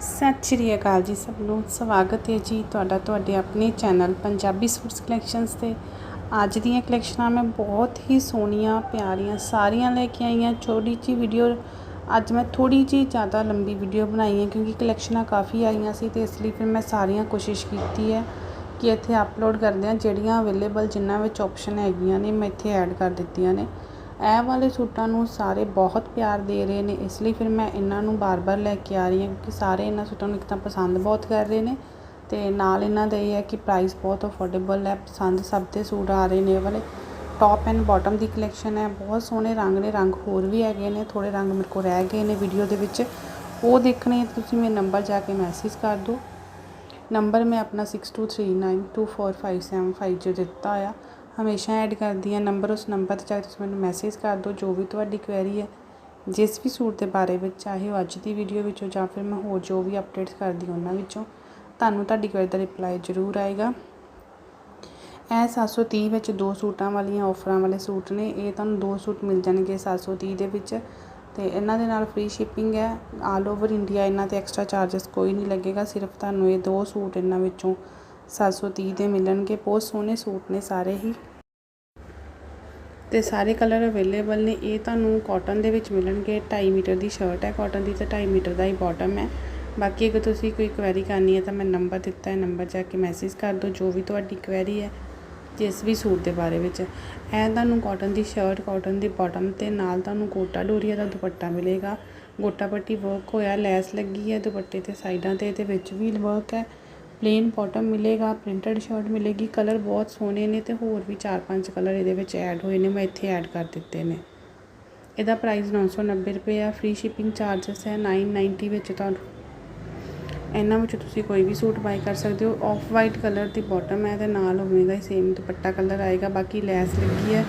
ਸਤਿ ਸ਼੍ਰੀ ਅਕਾਲ ਜੀ ਸਭ ਨੂੰ। ਸਵਾਗਤ ਹੈ ਜੀ ਤੁਹਾਡਾ ਤੁਹਾਡੇ ਆਪਣੇ ਚੈਨਲ ਪੰਜਾਬੀ ਸੂਟਸ ਕਲੈਕਸ਼ਨਸ ਤੇ। ਅੱਜ ਦੀਆਂ ਕਲੈਕਸ਼ਨਾਂ ਮੈਂ ਬਹੁਤ ਹੀ ਸੋਹਣੀਆਂ, ਪਿਆਰੀਆਂ ਸਾਰੀਆਂ ਲੈ ਕੇ ਆਈ ਹਾਂ। ਛੋਟੀ ਜਿਹੀ ਵੀਡੀਓ, ਅੱਜ ਮੈਂ ਥੋੜੀ ਜਿਹੀ ਜ਼ਿਆਦਾ ਲੰਬੀ ਵੀਡੀਓ ਬਣਾਈ ਹੈ ਕਿਉਂਕਿ ਕਲੈਕਸ਼ਨਾਂ ਕਾਫੀ ਆਈਆਂ ਸੀ ਤੇ ਇਸ ਲਈ ਫਿਰ ਮੈਂ ਸਾਰੀਆਂ ਕੋਸ਼ਿਸ਼ ਕੀਤੀ ਹੈ ਕਿ ਇੱਥੇ ਅਪਲੋਡ ਕਰਦੇ ਹਾਂ ਜਿਹੜੀਆਂ ਅਵੇਲੇਬਲ ਜਿਨ੍ਹਾਂ ਵਿੱਚ ਆਪਸ਼ਨ ਹੈਗੀਆਂ ਨੇ, ਮੈਂ ਇੱਥੇ ਐਡ ਕਰ ਦਿੱਤੀਆਂ ਨੇ। ਇਹ ਵਾਲੇ ਸੂਟਾਂ ਨੂੰ ਸਾਰੇ ਬਹੁਤ ਪਿਆਰ ਦੇ ਰਹੇ ਨੇ, ਇਸ ਲਈ ਫਿਰ ਮੈਂ ਇਹਨਾਂ ਨੂੰ ਬਾਰ-ਬਾਰ ਲੈ ਕੇ ਆ ਰਹੀ ਹਾਂ ਕਿਉਂਕਿ ਸਾਰੇ ਇਹਨਾਂ ਸੂਟਾਂ ਨੂੰ ਇੱਕ ਤਾਂ ਪਸੰਦ ਬਹੁਤ ਕਰ ਰਹੇ ਨੇ ਤੇ ਨਾਲ ਇਹਨਾਂ ਦਾ ਇਹ ਹੈ ਕਿ ਪ੍ਰਾਈਸ ਬਹੁਤ ਅਫੋਰਡੇਬਲ ਹੈ, ਪਸੰਦ ਸਭ ਦੇ ਸੂਟ ਆ ਰਹੇ ਨੇ ਇਹ ਵਾਲੇ। ਟੌਪ ਐਂਡ ਬਾਟਮ ਦੀ ਕਲੈਕਸ਼ਨ ਹੈ, ਬਹੁਤ ਸੋਹਣੇ ਰੰਗ ਨੇ, ਰੰਗ ਹੋਰ ਵੀ ਹੈਗੇ ਨੇ ਥੋੜੇ ਰੰਗ ਮੇਰੇ ਕੋਲ ਰਹਿ ਗਏ ਨੇ ਵੀਡੀਓ ਦੇ ਵਿੱਚ। ਉਹ ਦੇਖਣੇ ਤੁਸੀਂ ਮੇਰੇ ਨੰਬਰ ਜਾ ਕੇ ਮੈਸੇਜ ਕਰ ਦਿਓ। ਨੰਬਰ ਮੈਂ ਆਪਣਾ 6239245750 ਦਿੱਤਾ ਆ। ਹਮੇਸ਼ਾ ਐਡ ਕਰਦੀ ਹਾਂ ਨੰਬਰ ਉਸ ਨੰਬਰ 'ਤੇ ਚਾਹੇ ਤੁਸੀਂ ਮੈਨੂੰ ਮੈਸੇਜ ਕਰ ਦਿਓ, ਜੋ ਵੀ ਤੁਹਾਡੀ ਕੁਐਰੀ ਹੈ, ਜਿਸ ਵੀ ਸੂਟ ਦੇ ਬਾਰੇ ਵਿੱਚ, ਚਾਹੇ ਉਹ ਅੱਜ ਦੀ ਵੀਡੀਓ ਵਿੱਚੋਂ ਜਾਂ ਫਿਰ ਮੈਂ ਹੋਰ ਜੋ ਵੀ ਅਪਡੇਟਸ ਕਰਦੀ ਹਾਂ ਉਹਨਾਂ ਵਿੱਚੋਂ, ਤੁਹਾਨੂੰ ਤੁਹਾਡੀ ਕੁਐਰੀ ਦਾ ਰਿਪਲਾਈ ਜ਼ਰੂਰ ਆਏਗਾ। ਇਹ 730 ਵਿੱਚ ਦੋ ਸੂਟਾਂ ਵਾਲੀਆਂ ਆਫਰਾਂ ਵਾਲੇ ਸੂਟ ਨੇ। ਇਹ ਤੁਹਾਨੂੰ ਦੋ ਸੂਟ ਮਿਲ ਜਾਣਗੇ 730 ਦੇ ਵਿੱਚ। ਤੇ ਇਹਨਾਂ ਦੇ ਨਾਲ ਫ੍ਰੀ ਸ਼ਿਪਿੰਗ ਹੈ। ਆਲ ਓਵਰ ਇੰਡੀਆ ਇਹਨਾਂ ਤੇ ਐਕਸਟਰਾ ਚਾਰजेस ਕੋਈ ਨਹੀਂ ਲੱਗੇਗਾ। ਸਿਰਫ ਤੁਹਾਨੂੰ ਇਹ ਦੋ ਸੂਟ ਇਹਨਾਂ ਵਿੱਚੋਂ 730 ਦੇ ਮਿਲਣਗੇ, ਬਹੁਤ ਸੋਹਣੇ ਸੂਟ ਨੇ ਸਾਰੇ ਹੀ। ਤੇ ਸਾਰੇ ਕਲਰ ਅਵੇਲੇਬਲ ਨੇ। ਇਹ ਤੁਹਾਨੂੰ ਕਾਟਨ ਦੇ ਵਿੱਚ ਮਿਲਣਗੇ। 2.5 ਮੀਟਰ ਦੀ ਸ਼ਰਟ ਹੈ। ਕਾਟਨ ਦੀ ਤੇ 2.5 ਮੀਟਰ ਦਾ ਹੀ ਬਾਟਮ ਹੈ। ਬਾਕੀ ਅਗਰ ਤੁਸੀਂ ਕੋਈ ਕੁਐਰੀ ਕਰਨੀ ਹੈ ਤਾਂ ਮੈਂ ਨੰਬਰ ਦਿੱਤਾ ਹੈ। ਨੰਬਰ ਜਾ ਕੇ ਮੈਸੇਜ ਕਰ ਦਿਓ। ਜੋ ਵੀ ਤੁਹਾਡੀ ਕੁਐਰੀ ਹੈ, ਜਿਸ ਵੀ ਸੂਟ ਦੇ ਬਾਰੇ ਵਿੱਚ। ਇਹ ਤੁਹਾਨੂੰ ਕਾਟਨ ਦੀ ਸ਼ਰਟ ਕਾਟਨ ਦੀ ਬਾਟਮ ਤੇ ਨਾਲ ਤੁਹਾਨੂੰ ਕੋਟਾ ਡੋਰੀਆ ਦਾ ਦੁਪੱਟਾ ਮਿਲੇਗਾ। ਗੋਟਾ ਪੱਟੀ ਵਰਕ ਹੋਇਆ, ਲੈਸ ਲੱਗੀ ਹੈ ਦੁਪੱਟੇ ਤੇ ਸਾਈਡਾਂ ਤੇ। ਇਹਦੇ ਵਿੱਚ ਵੀ ਵਰਕ ਹੈ। ਪਲੇਨ ਬਾਟਮ ਮਿਲੇਗਾ ਪ੍ਰਿੰਟਡ ਸ਼ਰਟ ਮਿਲੇਗੀ ਕਲਰ ਬਹੁਤ ਸੋਹਣੇ ਨੇ ਤੇ ਹੋਰ ਵੀ 4-5 ਕਲਰ ਇਹਦੇ ਵਿੱਚ ਐਡ ਹੋਏ ਨੇ, ਮੈਂ ਇੱਥੇ ਐਡ ਕਰ ਦਿੱਤੇ ਨੇ। ਇਹਦਾ ਪ੍ਰਾਈਸ 990 ਰੁਪਏ ਆ ਫ੍ਰੀ ਸ਼ਿਪਿੰਗ ਚਾਰजेस ਹੈ 990 ਵਿੱਚ ਤੁਹਾਨੂੰ। ਇਹਨਾਂ ਵਿੱਚ ਤੁਸੀਂ ਕੋਈ ਵੀ ਸੂਟ ਬਾਈ ਕਰ ਸਕਦੇ ਹੋ ਆਫ ਵਾਈਟ ਕਲਰ ਦੀ ਬਾਟਮ ਹੈ ਤੇ ਨਾਲ ਹੋਵੇਗਾ ਦਾ ਹੀ ਸੇਮ ਦੁਪੱਟਾ ਕਲਰ ਆਏਗਾ, ਬਾਕੀ ਲੈਸ ਲੱਗੀ ਹੈ।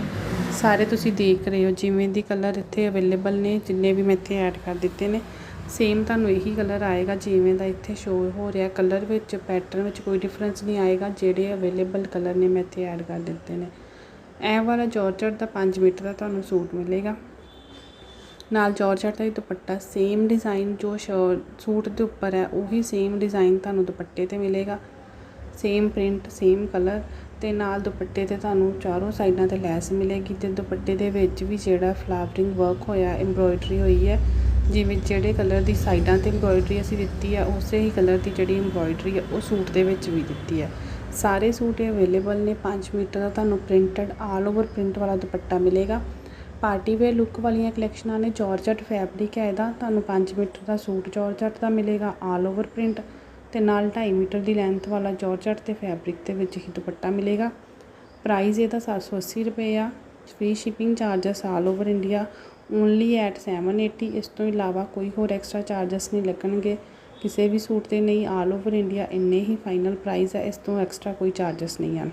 ਸਾਰੇ ਤੁਸੀਂ ਦੇਖ ਰਹੇ ਹੋ, ਜਿਵੇਂ ਦੀ ਕਲਰ ਇੱਥੇ ਅਵੇਲੇਬਲ ਨੇ, ਜਿੰਨੇ ਵੀ ਮੈਂ ਇੱਥੇ ਐਡ ਕਰ ਦਿੱਤੇ ਨੇ। ਸੇਮ ਤੁਹਾਨੂੰ ਇਹੀ ਕਲਰ ਆਏਗਾ ਜਿਵੇਂ ਦਾ ਇੱਥੇ ਸ਼ੋਅ ਹੋ ਰਿਹਾ। ਕਲਰ ਵਿੱਚ ਪੈਟਰਨ ਵਿੱਚ ਕੋਈ ਡਿਫਰੈਂਸ ਨਹੀਂ ਆਏਗਾ। ਜਿਹੜੇ ਅਵੇਲੇਬਲ ਕਲਰ ਨੇ ਮੈਂ ਇੱਥੇ ਐਡ ਕਰ ਦਿੱਤੇ ਨੇ। ਇਹ ਵਾਲਾ ਜਾਰਜਟ ਦਾ 5 ਮੀਟਰ ਦਾ ਤੁਹਾਨੂੰ ਸੂਟ ਮਿਲੇਗਾ। ਨਾਲ ਜਾਰਜਟ ਦਾ ਹੀ ਦੁਪੱਟਾ ਸੇਮ ਡਿਜ਼ਾਈਨ ਜੋ ਸੂਟ ਦੇ ਉੱਪਰ ਹੈ, ਉਹੀ ਸੇਮ ਡਿਜ਼ਾਈਨ ਤੁਹਾਨੂੰ ਦੁਪੱਟੇ ਤੇ ਮਿਲੇਗਾ। ਸੇਮ ਪ੍ਰਿੰਟ ਸੇਮ ਕਲਰ ਤੇ ਨਾਲ ਦੁਪੱਟੇ ਤੇ ਤੁਹਾਨੂੰ ਚਾਰੋਂ ਸਾਈਡਾਂ ਤੇ ਲੈਸ ਮਿਲੇਗੀ ਤੇ ਦੁਪੱਟੇ ਦੇ ਵਿੱਚ ਵੀ ਜਿਹੜਾ ਫਲਾਵਰਿੰਗ ਵਰਕ ਹੋਇਆ ਐਮਬ੍ਰੋਇਡਰੀ ਹੋਈ ਹੈ ਜਿਵੇਂ ਜਿਹੜੇ ਕਲਰ ਦੀ ਸਾਈਡਾਂ ਤੇ ਐਮਬ੍ਰੋਇਡਰੀ ਅਸੀਂ ਦਿੱਤੀ ਹੈ ਉਸੇ ਹੀ ਕਲਰ ਦੀ ਜਿਹੜੀ ਐਮਬ੍ਰੋਇਡਰੀ ਆ, ਉਹ ਸੂਟ ਦੇ ਵਿੱਚ ਵੀ ਦਿੱਤੀ ਹੈ ਸਾਰੇ ਸੂਟ ਅਵੇਲੇਬਲ ਨੇ 5 ਮੀਟਰ ਦਾ ਤੁਹਾਨੂੰ ਪ੍ਰਿੰਟਡ ਆਲ ਓਵਰ ਪ੍ਰਿੰਟ ਵਾਲਾ ਦੁਪੱਟਾ ਮਿਲੇਗਾ। ਪਾਰਟੀ ਵੇਅਰ ਲੁੱਕ ਵਾਲੀਆਂ ਕਲੈਕਸ਼ਨਾਂ ਨੇ ਜਾਰਜਟ ਫੈਬਰਿਕ ਹੈ ਇਹਦਾ, ਤੁਹਾਨੂੰ 5 ਮੀਟਰ ਦਾ ਸੂਟ ਜਾਰਜਟ ਦਾ ਮਿਲੇਗਾ ਆਲ ਓਵਰ ਪ੍ਰਿੰਟ ਤੇ ਨਾਲ 2.5 ਮੀਟਰ ਦੀ ਲੈਂਥ ਵਾਲਾ ਜਾਰਜਟ ਤੇ ਫੈਬਰਿਕ ਦੇ ਵਿੱਚ ਹੀ ਦੁਪੱਟਾ ਮਿਲੇਗਾ। ਪ੍ਰਾਈਸ ਇਹਦਾ 780 ਰੁਪਏ ਆ free shipping charges all over India only at 780 ਇਸ ਤੋਂ ਇਲਾਵਾ ਕੋਈ ਹੋਰ ਐਕਸਟਰਾ ਚਾਰजेस ਨਹੀਂ ਲੱਗਣਗੇ। ਕਿਸੇ ਵੀ ਸੂਟ ਤੇ ਨਹੀਂ ਆਲ ਓਵਰ ਇੰਡੀਆ ਇੰਨੇ ਹੀ ਫਾਈਨਲ ਪ੍ਰਾਈਸ ਹੈ ਇਸ ਤੋਂ ਐਕਸਟਰਾ ਕੋਈ ਚਾਰजेस ਨਹੀਂ ਹਨ।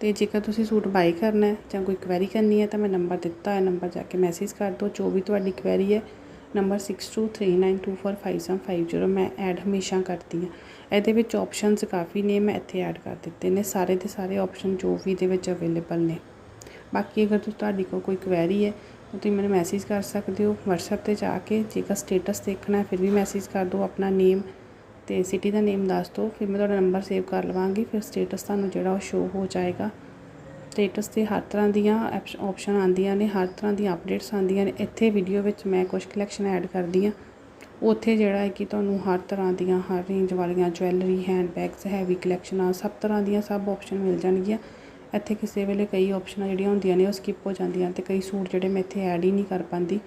ਤੇ ਜੇਕਰ ਤੁਸੀਂ ਸੂਟ ਬਾਈ ਕਰਨਾ ਹੈ ਜਾਂ ਕੋਈ ਕੁਐਰੀ ਕਰਨੀ ਹੈ ਤਾਂ ਮੈਂ ਨੰਬਰ ਦਿੱਤਾ ਹੈ ਨੰਬਰ ਜਾ ਕੇ ਮੈਸੇਜ ਕਰ ਦਿਓ। ਜੋ ਵੀ ਤੁਹਾਡੀ ਕੁਐਰੀ ਹੈ ਨੰਬਰ 6239245750 ਮੈਂ ਐਡ ਹਮੇਸ਼ਾ ਕਰਦੀ ਹਾਂ। ਇਹਦੇ ਵਿੱਚ ਆਪਸ਼ਨਸ ਕਾਫੀ ਨੇ, ਮੈਂ ਇੱਥੇ ਐਡ ਕਰ ਦਿੱਤੇ ਨੇ। ਸਾਰੇ ਦੇ ਸਾਰੇ ਆਪਸ਼ਨ ਜੋ ਵੀ ਦੇ ਵਿੱਚ ਅਵੇਲੇਬਲ ਨੇ। ਬਾਕੀ ਅਗਰ ਤੁਸੀਂ ਤੁਹਾਡੀ ਕੋਲ ਕੋਈ ਕੁਐਰੀ ਹੈ, ਤਾਂ ਤੁਸੀਂ ਮੈਨੂੰ ਮੈਸੇਜ ਕਰ ਸਕਦੇ ਹੋ WhatsApp ਤੇ ਜਾ ਕੇ। ਜੇਕਰ ਸਟੇਟਸ ਦੇਖਣਾ ਫਿਰ ਵੀ ਮੈਸੇਜ ਕਰ ਦਿਓ ਆਪਣਾ ਨੇਮ ਤੇ ਸਿਟੀ ਦਾ ਨੇਮ ਦੱਸ ਦਿਓ, ਫਿਰ ਮੈਂ ਤੁਹਾਡਾ ਨੰਬਰ ਸੇਵ ਕਰ ਲਵਾਂਗੀ, ਫਿਰ ਸਟੇਟਸ ਤੁਹਾਨੂੰ ਜਿਹੜਾ ਉਹ ਸ਼ੋ ਹੋ ਜਾਏਗਾ। ਸਟੇਟਸ ਤੇ ਹਰ ਤਰ੍ਹਾਂ ਦੀਆਂ ਆਪਸ਼ਨ ਆਉਂਦੀਆਂ ਨੇ, ਹਰ ਤਰ੍ਹਾਂ ਦੀਆਂ ਅਪਡੇਟਸ ਆਉਂਦੀਆਂ ਨੇ। ਇੱਥੇ ਵੀਡੀਓ ਵਿੱਚ ਮੈਂ ਕੁਝ ਕਲੈਕਸ਼ਨ ਐਡ ਕਰਦੀ ਆ ਉੱਥੇ ਜਿਹੜਾ ਹੈ ਕਿ ਤੁਹਾਨੂੰ ਹਰ ਤਰ੍ਹਾਂ ਦੀਆਂ, ਹਰ ਰੇਂਜ ਵਾਲੀਆਂ ਜੁਐਲਰੀ ਹੈਂਡ ਬੈਗਸ ਹੈਵੀ ਕਲੈਕਸ਼ਨਾਂ ਸਭ ਤਰ੍ਹਾਂ ਦੀਆਂ ਸਭ ਆਪਸ਼ਨ ਮਿਲ ਜਾਣਗੀਆਂ। ਇੱਥੇ ਕਿਸੇ ਵੇਲੇ ਕਈ ਆਪਸ਼ਨਾਂ ਜਿਹੜੀਆਂ ਹੁੰਦੀਆਂ ਨੇ ਉਹ ਸਕਿਪ ਹੋ ਜਾਂਦੀਆਂ ਅਤੇ ਕਈ ਸੂਟ ਜਿਹੜੇ ਮੈਂ ਇੱਥੇ ਐਡ ਹੀ ਨਹੀਂ ਕਰ ਪਾਉਂਦੀ,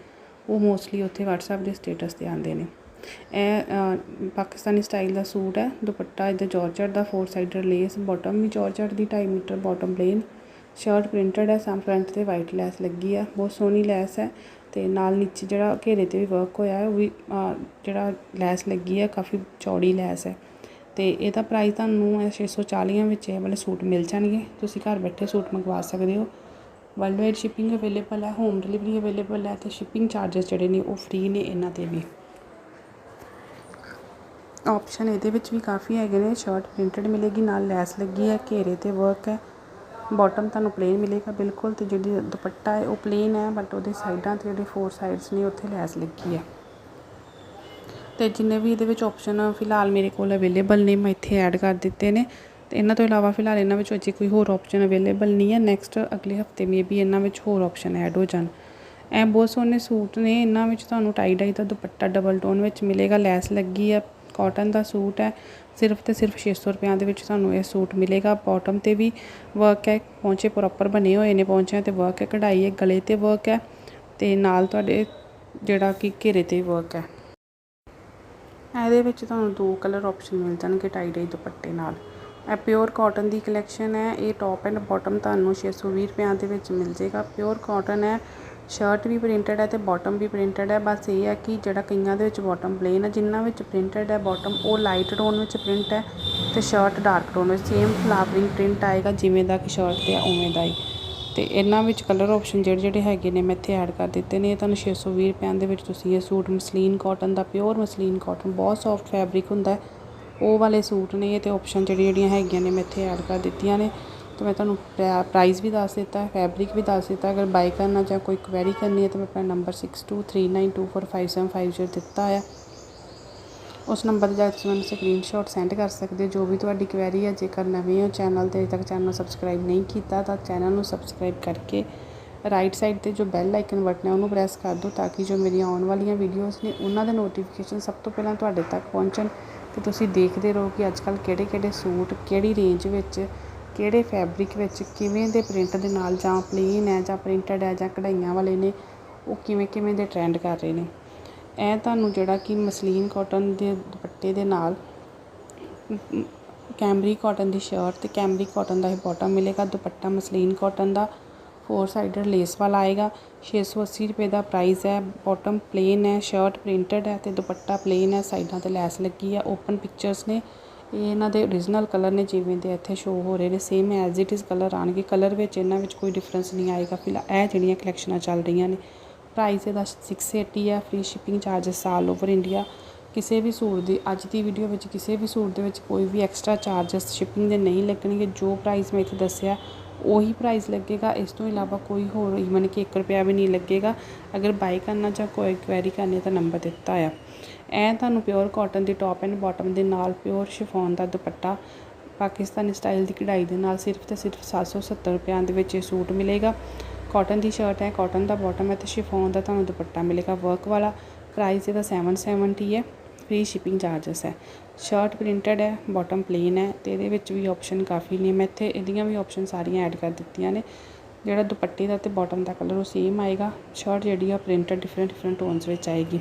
ਉਹ ਮੋਸਟਲੀ ਉੱਥੇ WhatsApp ਦੇ ਸਟੇਟਸ ਤੇ ਆਉਂਦੇ ਨੇ। ਇਹ ਪਾਕਿਸਤਾਨੀ ਸਟਾਈਲ ਦਾ ਸੂਟ ਹੈ, ਦੁਪੱਟਾ ਇਹਦਾ ਜਾਰਜਟ ਦਾ ਫੋਰ ਸਾਈਡਰ ਲੇਸ ਬਾਟਮ ਵੀ ਜਾਰਜਟ ਦੀ 2.5 metre bottom plain shirt printed ਹੈ, ਸਾਮ ਫਰੰਟ ਤੇ ਵਾਈਟ ਲੈਸ ਲੱਗੀ ਹੈ, ਬਹੁਤ ਸੋਹਣੀ ਲੈਸ ਹੈ ਤੇ ਨਾਲ ਨੀਚੇ ਜਿਹੜਾ ਘੇਰੇ ਤੇ ਵੀ ਵਰਕ ਹੋਇਆ ਹੈ, ਉਹ ਵੀ ਜਿਹੜਾ ਲੈਸ ਲੱਗੀ ਹੈ, ਕਾਫੀ ਚੌੜੀ ਲੈਸ ਹੈ। ਤੇ ਇਹਦਾ ਪ੍ਰਾਈਸ ਤੁਹਾਨੂੰ 640 ਵਿੱਚ ਇਹ ਵਾਲੇ ਸੂਟ ਮਿਲ ਜਾਣਗੇ। ਤੁਸੀਂ ਘਰ ਬੈਠੇ ਸੂਟ ਮੰਗਵਾ ਸਕਦੇ ਹੋ। ਵਰਲਡ ਵਾਈਡ ਸ਼ਿਪਿੰਗ ਅਵੇਲੇਬਲ ਹੈ ਹੋਮ ਡਿਲੀਵਰੀ ਅਵੇਲੇਬਲ ਹੈ ਤੇ ਸ਼ਿਪਿੰਗ ਚਾਰजेस ਜਿਹੜੇ ਨੇ ਉਹ ਫ੍ਰੀ ਨੇ ਇਹਨਾਂ ਤੇ ਵੀ। ਆਪਸ਼ਨ ਇਹਦੇ ਵਿੱਚ ਵੀ ਕਾਫੀ ਹੈਗੇ ਨੇ ਸ਼ਰਟ ਪ੍ਰਿੰਟਡ ਮਿਲੇਗੀ, ਨਾਲ ਲੈਸ ਲੱਗੀ ਹੈ, ਘੇਰੇ ਤੇ ਵਰਕ ਹੈ। ਬਾਟਮ ਤੁਹਾਨੂੰ ਪਲੇਨ ਮਿਲੇਗਾ, ਬਿਲਕੁਲ ਤੇ ਜਿਹੜੀ ਦੁਪੱਟਾ ਹੈ ਉਹ ਪਲੇਨ ਹੈ ਬਟ ਉਹਦੇ ਸਾਈਡਾਂ ਤੇ ਜਿਹੜੇ ਫੋਰ ਸਾਈਡਸ ਨੇ, ਉੱਥੇ ਲੈਸ ਲੱਗੀ ਹੈ। ਅਤੇ ਜਿੰਨੇ ਵੀ ਇਹਦੇ ਵਿੱਚ ਓਪਸ਼ਨ ਫਿਲਹਾਲ ਮੇਰੇ ਕੋਲ ਅਵੇਲੇਬਲ ਨੇ, ਮੈਂ ਇੱਥੇ ਐਡ ਕਰ ਦਿੱਤੇ ਨੇ। ਅਤੇ ਇਹਨਾਂ ਤੋਂ ਇਲਾਵਾ ਫਿਲਹਾਲ ਇਹਨਾਂ ਵਿੱਚ ਅਜੇ ਕੋਈ ਹੋਰ ਓਪਸ਼ਨ ਅਵੇਲੇਬਲ ਨਹੀਂ ਹੈ। ਨੈਕਸਟ ਅਗਲੇ ਹਫ਼ਤੇ ਮੇ ਵੀ ਇਹਨਾਂ ਵਿੱਚ ਹੋਰ ਓਪਸ਼ਨ ਐਡ ਹੋ ਜਾਣ। ਐ ਬਹੁਤ ਸੋਹਣੇ ਸੂਟ ਨੇ। ਇਹਨਾਂ ਵਿੱਚ ਤੁਹਾਨੂੰ ਟਾਈ ਡਾਈ ਦਾ ਦੁਪੱਟਾ ਡਬਲ ਟੋਨ ਵਿੱਚ ਮਿਲੇਗਾ। ਲੈਸ ਲੱਗੀ ਹੈ ਕਾਟਨ ਦਾ ਸੂਟ ਹੈ। ਸਿਰਫ ਤੇ ਸਿਰਫ 600 ਰੁਪਿਆਂ ਦੇ ਵਿੱਚ ਤੁਹਾਨੂੰ ਇਹ ਸੂਟ ਮਿਲੇਗਾ। ਬਾਟਮ ਤੇ ਵੀ ਵਰਕ ਹੈ। ਪੌਂਚੇ ਪ੍ਰੋਪਰ ਬਣੇ ਹੋਏ ਨੇ ਪੌਂਚਿਆਂ ਤੇ ਵਰਕ ਹੈ। ਕਢਾਈ ਹੈ, ਗਲੇ ਤੇ ਵਰਕ ਹੈ। ਤੇ ਨਾਲ ਤੁਹਾਡੇ ਜਿਹੜਾ ਕਿ ਘੇਰੇ ਤੇ ਵਰਕ ਹੈ। ਇਹਦੇ ਵਿੱਚ ਤੁਹਾਨੂੰ ਦੋ ਕਲਰ ਆਪਸ਼ਨ ਮਿਲ ਜਾਣਗੇ ਟਾਈ ਡਾਈ ਦੁਪੱਟੇ ਨਾਲ। ਇਹ ਪਿਓਰ ਕਾਟਨ ਦੀ ਕਲੈਕਸ਼ਨ ਹੈ। ਇਹ ਟੌਪ ਐਂਡ ਬਾਟਮ ਤੁਹਾਨੂੰ 620 ਰੁਪਿਆਂ ਦੇ ਵਿੱਚ ਮਿਲ ਜੇਗਾ ਪਿਓਰ ਕਾਟਨ ਹੈ ਸ਼ਰਟ ਵੀ ਪ੍ਰਿੰਟਡ ਹੈ ਤੇ ਬਾਟਮ ਵੀ ਪ੍ਰਿੰਟਡ ਹੈ। ਬਸ ਇਹ ਹੈ ਕਿ ਜਿਹੜਾ ਕਈਆਂ ਦੇ ਵਿੱਚ ਬਾਟਮ ਪਲੇਨ ਹੈ, ਜਿਨ੍ਹਾਂ ਵਿੱਚ ਪ੍ਰਿੰਟਡ ਹੈ ਬਾਟਮ ਉਹ ਲਾਈਟ ਟੋਨ ਵਿੱਚ ਪ੍ਰਿੰਟ ਹੈ ਤੇ ਸ਼ਰਟ ਡਾਰਕ ਟੋਨ ਵਿੱਚ। ਸੇਮ ਫਲਾਵਰਿੰਗ ਪ੍ਰਿੰਟ ਆਏਗਾ, ਜਿਵੇਂ ਦਾ ਕਿ ਸ਼ਰਟ ਤੇ ਆ, ਉਵੇਂ ਦਾ ਹੀ। ਤੇ ਇਹਨਾਂ ਵਿੱਚ ਕਲਰ ਆਪਸ਼ਨ ਜਿਹੜੇ ਜਿਹੜੇ ਹੈਗੇ ਨੇ, ਮੈਂ ਇੱਥੇ ਐਡ ਕਰ ਦਿੱਤੇ ਨੇ। ਇਹ ਤੁਹਾਨੂੰ 620 ਰੁਪਿਆਂ ਦੇ ਵਿੱਚ ਤੁਸੀਂ ਇਹ ਸੂਟ ਮਸਲੀਨ ਕਾਟਨ ਦਾ ਪਿਓਰ ਮਸਲੀਨ ਕਾਟਨ ਬਹੁਤ ਸੌਫਟ ਫੈਬਰਿਕ ਹੁੰਦਾ ਹੈ। ਉਹ ਵਾਲੇ ਸੂਟ ਨੇ, ਇਹ ਤੇ ਆਪਸ਼ਨ ਜਿਹੜੀਆਂ ਜਿਹੜੀਆਂ ਹੈਗੀਆਂ ਨੇ, ਮੈਂ ਇੱਥੇ ਐਡ ਕਰ ਦਿੱਤੀਆਂ ਨੇ। ਤੇ ਮੈਂ ਤੁਹਾਨੂੰ ਪ੍ਰਾਈਸ ਵੀ ਦੱਸ ਦਿੱਤਾ ਫੈਬਰਿਕ ਵੀ ਦੱਸ ਦਿੱਤਾ। ਅਗਰ ਬਾਈ ਕਰਨਾ ਜਾਂ ਕੋਈ ਕੁਐਰੀ ਕਰਨੀ ਹੈ ਤਾਂ ਮੈਂ ਆਪਣਾ ਨੰਬਰ 6239245750 ਦਿੱਤਾ ਹੈ ਉਸ ਨੰਬਰ 'ਤੇ ਜਾ ਕੇ ਤੁਸੀਂ ਮੈਨੂੰ ਸਕਰੀਨਸ਼ਾਟ ਸੈਂਡ ਕਰ ਸਕਦੇ ਹੋ। ਜੋ ਵੀ ਤੁਹਾਡੀ ਕੁਐਰੀ ਹੈ ਜੇਕਰ ਨਵੇਂ ਹੋ ਚੈਨਲ ਤੇ ਅਜੇ ਤੱਕ ਚੈਨਲ ਨੂੰ ਸਬਸਕ੍ਰਾਈਬ ਨਹੀਂ ਕੀਤਾ, ਤਾਂ ਚੈਨਲ ਨੂੰ ਸਬਸਕ੍ਰਾਈਬ ਕਰਕੇ ਰਾਈਟ ਸਾਈਡ ਤੇ ਜੋ ਬੈਲ ਆਈਕਨ ਬਟਨ ਹੈ ਉਹਨੂੰ ਪ੍ਰੈਸ ਕਰ ਦਿਓ ਤਾਂ ਕਿ ਜੋ ਮੇਰੀਆਂ ਆਉਣ ਵਾਲੀਆਂ ਵੀਡੀਓਜ਼ ਨੇ, ਉਹਨਾਂ ਦੇ ਨੋਟੀਫਿਕੇਸ਼ਨ ਸਭ ਤੋਂ ਪਹਿਲਾਂ ਤੁਹਾਡੇ ਤੱਕ ਪਹੁੰਚਣ। ਤੇ ਤੁਸੀਂ ਦੇਖਦੇ ਰਹੋ ਕਿ ਅੱਜ ਕੱਲ੍ਹ ਕਿਹੜੇ ਕਿਹੜੇ ਸੂਟ ਕਿਹੜੀ ਰੇਂਜ ਵਿੱਚ, ਕਿਹੜੇ ਫੈਬਰਿਕ ਵਿੱਚ, ਕਿਵੇਂ ਦੇ ਪ੍ਰਿੰਟ ਦੇ ਨਾਲ ਜਾਂ ਪਲੇਨ ਹੈ ਜਾਂ ਪ੍ਰਿੰਟਡ ਹੈ ਜਾਂ ਕਢਾਈਆਂ ਵਾਲੇ ਨੇ, ਉਹ ਕਿਵੇਂ ਕਿਵੇਂ ਦੇ ਟ੍ਰੈਂਡ ਕਰ ਰਹੇ ਨੇ। ਇਹ ਤੁਹਾਨੂੰ ਜਿਹੜਾ ਕਿ ਮਸਲੀਨ ਕੋਟਨ ਦੇ ਦੁਪੱਟੇ ਦੇ ਨਾਲ ਕੈਮਰੀ ਕੋਟਨ ਦੀ ਸ਼ਰਟ ਤੇ ਕੈਮਰੀ ਕੋਟਨ ਦਾ ਹੀ ਬਾਟਮ ਮਿਲੇਗਾ, ਦੁਪੱਟਾ ਮਸਲੀਨ ਕੋਟਨ ਦਾ ਫੋਰ ਸਾਈਡਡ ਲੇਸ ਵਾਲਾ ਆਏਗਾ 680 ਰੁਪਏ ਦਾ ਪ੍ਰਾਈਸ ਹੈ ਬਾਟਮ ਪਲੇਨ ਹੈ ਸ਼ਰਟ ਪ੍ਰਿੰਟਡ ਹੈ ਤੇ ਦੁਪੱਟਾ ਪਲੇਨ ਹੈ, ਸਾਈਡਾਂ ਤੇ ਲੈਸ ਲੱਗੀ ਹੈ ਓਪਨ ਪਿਕਚਰਸ ਨੇ, ਇਹ ਇਹਨਾਂ ਦੇ origignal ਕਲਰ ਨੇ, ਜਿਵੇਂ ਦੇ ਇੱਥੇ ਸ਼ੋ ਹੋ ਰਹੇ ਨੇ same as it is colour ਆਣਗੇ ਕਲਰ ਵਿੱਚ ਇਹਨਾਂ ਵਿੱਚ ਕੋਈ ਡਿਫਰੈਂਸ ਨਹੀਂ ਆਏਗਾ, ਫਿਲਹਾਲ ਇਹ ਜਿਹੜੀਆਂ ਕਲੈਕਸ਼ਨਾਂ ਚੱਲ ਰਹੀਆਂ ਨੇ ਪ੍ਰਾਈਸ ਇਹਦਾ 680 ਹੈ free shipping charges all over India ਕਿਸੇ ਵੀ ਸੂਟ ਦੀ, ਅੱਜ ਦੀ ਵੀਡੀਓ ਵਿੱਚ ਕਿਸੇ ਵੀ ਸੂਟ ਦੇ ਵਿੱਚ ਕੋਈ ਵੀ ਐਕਸਟਰਾ ਚਾਰजेस ਸ਼ਿਪਿੰਗ ਦੇ ਨਹੀਂ ਲੱਗਣਗੇ। ਜੋ ਪ੍ਰਾਈਸ ਮੈਂ ਇੱਥੇ ਦੱਸਿਆ, ਉਹੀ ਪ੍ਰਾਈਸ ਲੱਗੇਗਾ। ਇਸ ਤੋਂ ਇਲਾਵਾ ਕੋਈ ਹੋਰ ਈਵਨ ਕਿ 1 ਰੁਪਿਆ ਵੀ ਨਹੀਂ ਲੱਗੇਗਾ। ਅਗਰ ਬਾਈ ਕਰਨਾ ਜਾਂ ਕੋਈ ਕੁਐਰੀ ਕਰਨੀ ਤਾਂ ਨੰਬਰ ਦਿੱਤਾ ਆ। ਐ ਤੁਹਾਨੂੰ ਪਿਓਰ ਕਾਟਨ ਦੀ ਟੌਪ ਐਂਡ ਬਾਟਮ ਦੇ ਨਾਲ ਪਿਓਰ ਸ਼ਿਫੋਨ ਦਾ ਦੁਪੱਟਾ, ਪਾਕਿਸਤਾਨੀ ਸਟਾਈਲ ਦੀ ਕਢਾਈ ਦੇ ਨਾਲ ਸਿਰਫ ਤੇ ਸਿਰਫ 770 ਰੁਪਿਆਂ ਦੇ ਵਿੱਚ ਇਹ ਸੂਟ ਮਿਲੇਗਾ। ਕਾਟਨ ਦੀ ਸ਼ਰਟ ਹੈ ਕਾਟਨ ਦਾ ਬਾਟਮ ਹੈ ਤੇ ਸ਼ਿਫੋਨ ਦਾ ਤੁਹਾਨੂੰ ਦੁਪੱਟਾ ਮਿਲੇਗਾ। ਵਰਕ ਵਾਲਾ ਪ੍ਰਾਈਸ ਇਹਦਾ 770 ਹੈ ਫ੍ਰੀ ਸ਼ਿਪਿੰਗ ਚਾਰजेस ਹੈ। ਸ਼ਰਟ ਪ੍ਰਿੰਟਡ ਹੈ ਬਾਟਮ ਪਲੇਨ ਹੈ ਤੇ ਇਹਦੇ ਵਿੱਚ ਵੀ ਆਪਸ਼ਨ ਕਾਫੀ ਨੇ। ਮੈਂ ਇੱਥੇ ਇਹਦੀਆਂ ਵੀ ਆਪਸ਼ਨ ਸਾਰੀਆਂ ਐਡ ਕਰ ਦਿੱਤੀਆਂ ਨੇ। ਜਿਹੜਾ ਦੁਪੱਟੇ ਦਾ ਤੇ ਬਾਟਮ ਦਾ ਕਲਰ ਉਹ ਸੇਮ ਆਏਗਾ। ਸ਼ਰਟ ਜਿਹੜੀ ਆ ਪ੍ਰਿੰਟਡ ਡਿਫਰੈਂਟ ਡਿਫਰੈਂਟ ਟੋਨਸ ਵਿੱਚ ਆਏਗੀ।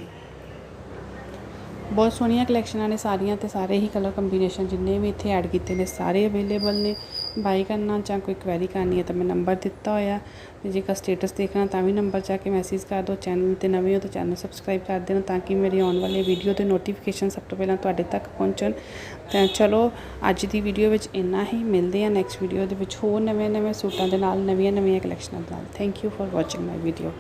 ਬਹੁਤ ਸੋਹਣੀਆਂ ਕਲੈਕਸ਼ਨਾਂ ਨੇ ਸਾਰੀਆਂ ਤੇ ਸਾਰੇ ਹੀ ਕਲਰ ਕੰਬੀਨੇਸ਼ਨ ਜਿੰਨੇ ਵੀ ਇੱਥੇ ਐਡ ਕੀਤੇ ਨੇ, ਸਾਰੇ ਅਵੇਲੇਬਲ ਨੇ। ਬਾਈ ਕਰਨਾ ਜਾਂ ਕੋਈ ਕੁਐਰੀ ਕਰਨੀ ਹੈ ਤਾਂ ਮੈਂ ਨੰਬਰ ਦਿੱਤਾ ਹੋਇਆ। ਤੇ ਜੇਕਰ ਸਟੇਟਸ ਦੇਖਣਾ ਤਾਂ ਵੀ ਨੰਬਰ ਜਾ ਕੇ ਮੈਸੇਜ ਕਰ ਦਿਓ। ਚੈਨਲ ਤੇ ਨਵੇਂ ਹੋ ਤਾਂ ਚੈਨਲ ਸਬਸਕ੍ਰਾਈਬ ਕਰ ਦੇਣਾ ਤਾਂ ਕਿ ਮੇਰੀ ਆਉਣ ਵਾਲੀ ਵੀਡੀਓ ਦੇ ਨੋਟੀਫਿਕੇਸ਼ਨ ਸਭ ਤੋਂ ਪਹਿਲਾਂ ਤੁਹਾਡੇ ਤੱਕ ਪਹੁੰਚਣ। ਤਾਂ ਚਲੋ, ਅੱਜ ਦੀ ਵੀਡੀਓ ਵਿੱਚ ਇੰਨਾ ਹੀ। ਮਿਲਦੇ ਆ ਨੈਕਸਟ ਵੀਡੀਓ ਦੇ ਵਿੱਚ ਹੋਰ ਨਵੇਂ ਨਵੇਂ ਸੂਟਾਂ ਦੇ ਨਾਲ ਨਵੀਆਂ ਨਵੀਆਂ ਕਲੈਕਸ਼ਨਾਂ ਦੇ ਨਾਲ। Thank you for watching my video